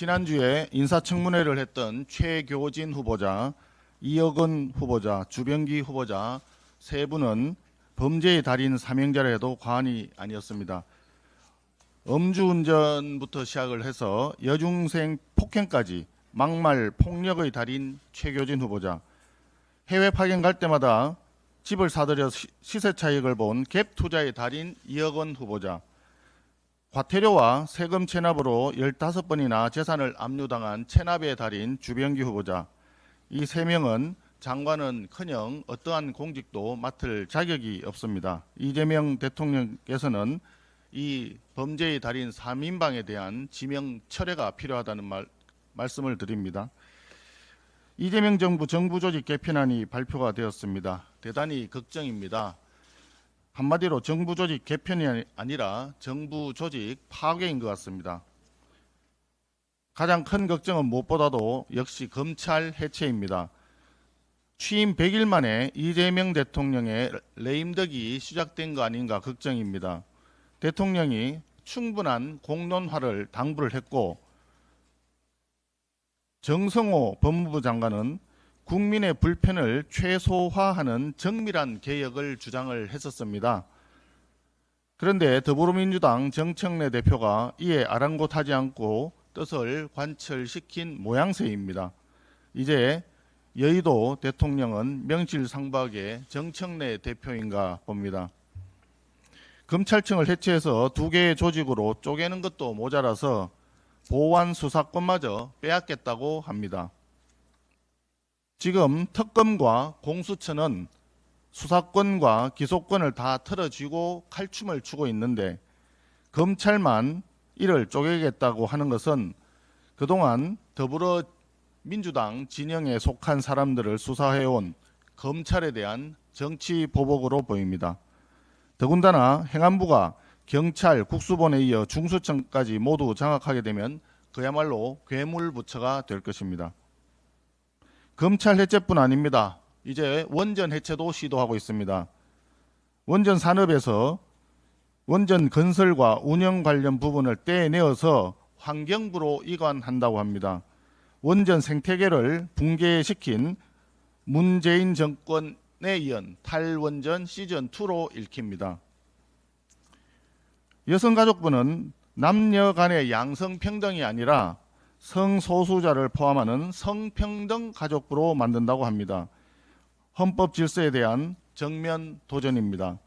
지난주에 인사청문회를 했던 최교진 후보자, 이혁은 후보자, 주병기 후보자 세 분은 범죄의 달인 사명자라 해도 과언이 아니었습니다. 음주운전부터 시작을 해서 여중생 폭행까지 막말 폭력의 달인 최교진 후보자 해외 파견 갈 때마다 집을 사들여 시- 시세 차익을 본 갭 투자의 달인 이혁원 후보자 과태료와 세금 체납으로 15번이나 재산을 압류당한 체납의 달인 주병기 후보자 이 세 명은 장관은 커녕 어떠한 공직도 맡을 자격이 없습니다. 이재명 대통령께서는 이 범죄의 달인 3인방에 대한 지명 철회가 필요하다는 말, 말씀을 드립니다. 이재명 정부 정부 조직 개편안이 발표가 되었습니다. 대단히 걱정입니다. 한마디로 정부 조직 개편이 아니- 아니라 정부 조직 파괴인 것 같습니다. 가장 큰 걱정은 무엇보다도 역시 검찰 해체입니다. 취임 100일 만에 이재명 대통령의 레임덕이 시작된 거 아닌가 걱정입니다. 대통령이 충분한 공론화를 당부를 했고 정성호 법무부 장관은 국민의 불편을 최소화하는 정밀한 개혁을 주장을 했었습니다. 그런데 더불어민주당 정청래 대표가 이에 아랑곳하지 않고 뜻을 관철시킨 모양새입니다. 이제 여의도 대통령은 명실상부하게 정청래 대표인가 봅니다. 검찰청을 해체해서 두 개의 조직으로 쪼개는 것도 모자라서 보완 수사권마저 빼앗겠다고 합니다. 지금 특검과 공수처는 수사권과 기소권을 다 틀어쥐고 칼춤을 추고 있는데 검찰만 이를 쪼개겠다고 하는 것은 그동안 더불어민주당 진영에 속한 사람들을 수사해온 검찰에 대한 정치 보복으로 보입니다. 더군다나 행안부가 경찰, 국수본에 이어 중수청까지 모두 장악하게 되면 그야말로 괴물 부처가 될 것입니다. 검찰 해체뿐 아닙니다. 이제 원전 해체도 시도하고 있습니다. 원전 산업에서 원전 건설과 운영 관련 부분을 떼내어서 환경부로 이관한다고 합니다. 원전 생태계를 붕괴시킨 문재인 정권에 이은 탈원전 시즌2로 읽힙니다. 여성가족부는 남녀 간의 양성평등이 아니라 성소수자를 포함하는 성평등 가족부로 만든다고 합니다. 헌법 질서에 대한 정면 도전입니다.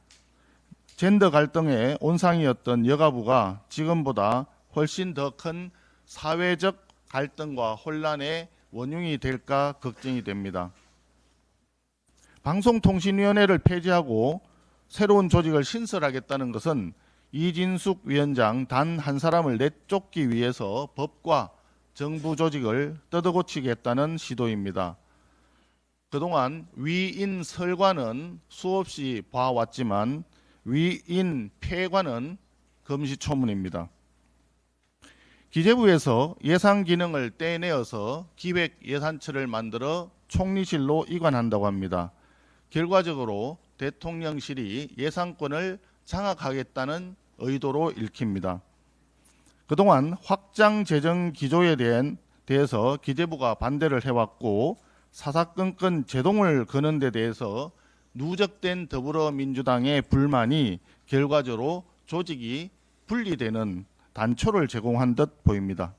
젠더 갈등의 온상이었던 여가부가 지금보다 훨씬 더 큰 사회적 갈등과 혼란의 원흉이 될까 걱정이 됩니다. 방송통신위원회를 폐지하고 새로운 조직을 신설하겠다는 것은 이진숙 위원장 단 한 사람을 내쫓기 위해서 법과 정부 조직을 뜯어고치겠다는 시도입니다. 그동안 위인 설관은 수없이 봐왔지만 위인 폐관은 금시초문입니다. 기재부에서 예산 기능을 떼내어서 기획 예산처를 만들어 총리실로 이관한다고 합니다. 결과적으로 대통령실이 예산권을 장악하겠다는 의도로 읽힙니다. 그동안 확장 재정 기조에 대한 대해서 기재부가 반대를 해왔고 사사건건 제동을 거는 데 대해서 누적된 더불어민주당의 불만이 결과적으로 조직이 분리되는 단초를 제공한 듯 보입니다.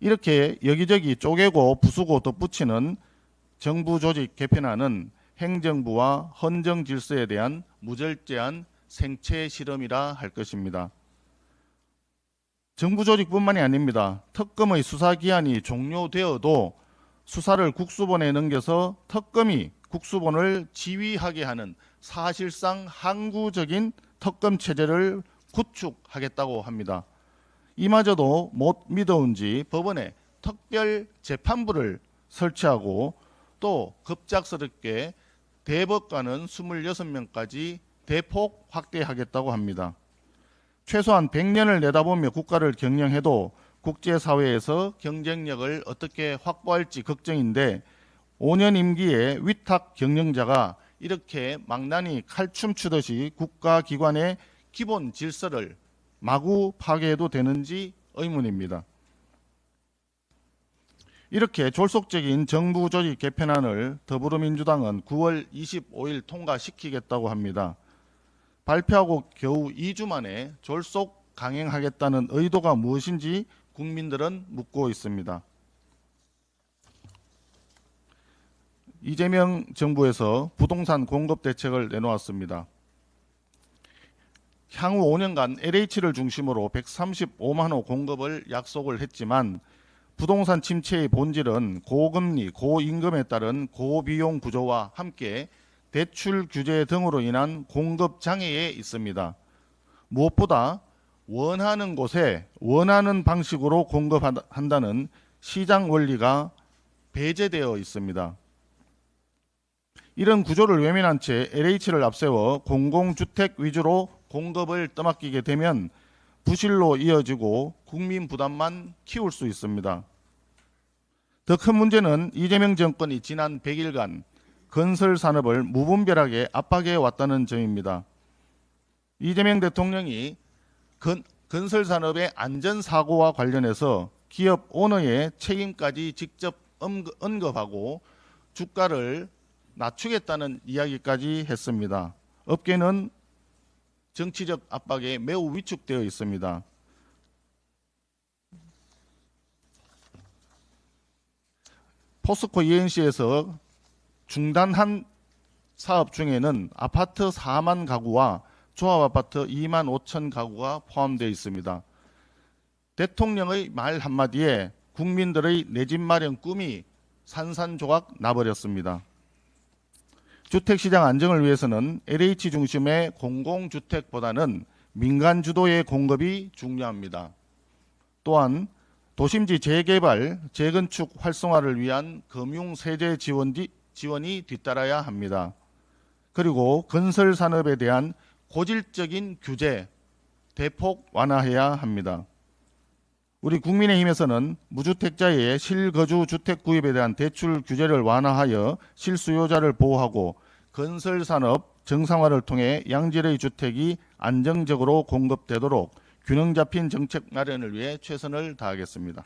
이렇게 여기저기 쪼개고 부수고 덧붙이는 정부 조직 개편안은 행정부와 헌정 질서에 대한 무절제한 생체 실험이라 할 것입니다. 정부 조직뿐만이 아닙니다. 특검의 수사 기한이 종료되어도 수사를 국수본에 넘겨서 특검이 국수본을 지휘하게 하는 사실상 항구적인 특검 체제를 구축하겠다고 합니다. 이마저도 못 믿어온지 법원에 특별 재판부를 설치하고 또 급작스럽게 대법관은 26명까지 대폭 확대하겠다고 합니다. 최소한 100년을 내다보며 국가를 경영해도 국제사회에서 경쟁력을 어떻게 확보할지 걱정인데 5년 임기의 위탁 경영자가 이렇게 망나니 칼춤 추듯이 국가기관의 기본 질서를 마구 파괴해도 되는지 의문입니다. 이렇게 졸속적인 정부 조직 개편안을 더불어민주당은 9월 25일 통과시키겠다고 합니다. 발표하고 겨우 2주 만에 졸속 강행하겠다는 의도가 무엇인지 국민들은 묻고 있습니다. 이재명 정부에서 부동산 공급 대책을 내놓았습니다. 향후 5년간 LH를 중심으로 135만 호 공급을 약속을 했지만 부동산 침체의 본질은 고금리, 고임금에 따른 고비용 구조와 함께 대출 규제 등으로 인한 공급 장애에 있습니다. 무엇보다 원하는 곳에 원하는 방식으로 공급한다는 시장 원리가 배제되어 있습니다. 이런 구조를 외면한 채 LH를 앞세워 공공주택 위주로 공급을 떠맡기게 되면 부실로 이어지고 국민 부담만 키울 수 있습니다. 더 큰 문제는 이재명 정권이 지난 100일간 건설 산업을 무분별하게 압박해 왔다는 점입니다. 이재명 대통령이 건, 건설 산업의 안전 사고와 관련해서 기업 오너의 책임까지 직접 언급- 언급하고 주가를 낮추겠다는 이야기까지 했습니다. 업계는 정치적 압박에 매우 위축되어 있습니다. 포스코 ENC에서 중단한 사업 중에는 아파트 4만 가구와 조합 아파트 2만 5천 가구가 포함되어 있습니다. 대통령의 말 한마디에 국민들의 내 집 마련 꿈이 산산조각 나버렸습니다. 주택시장 안정을 위해서는 LH 중심의 공공주택보다는 민간 주도의 공급이 중요합니다. 또한 도심지 재개발, 재건축 활성화를 위한 금융 세제 지원이, 지원이 뒤따라야 합니다. 그리고 건설 산업에 대한 고질적인 규제 대폭 완화해야 합니다. 우리 국민의힘에서는 무주택자의 실거주 주택 구입에 대한 대출 규제를 완화하여 실수요자를 보호하고 건설 산업 정상화를 통해 양질의 주택이 안정적으로 공급되도록 균형 잡힌 정책 마련을 위해 최선을 다하겠습니다.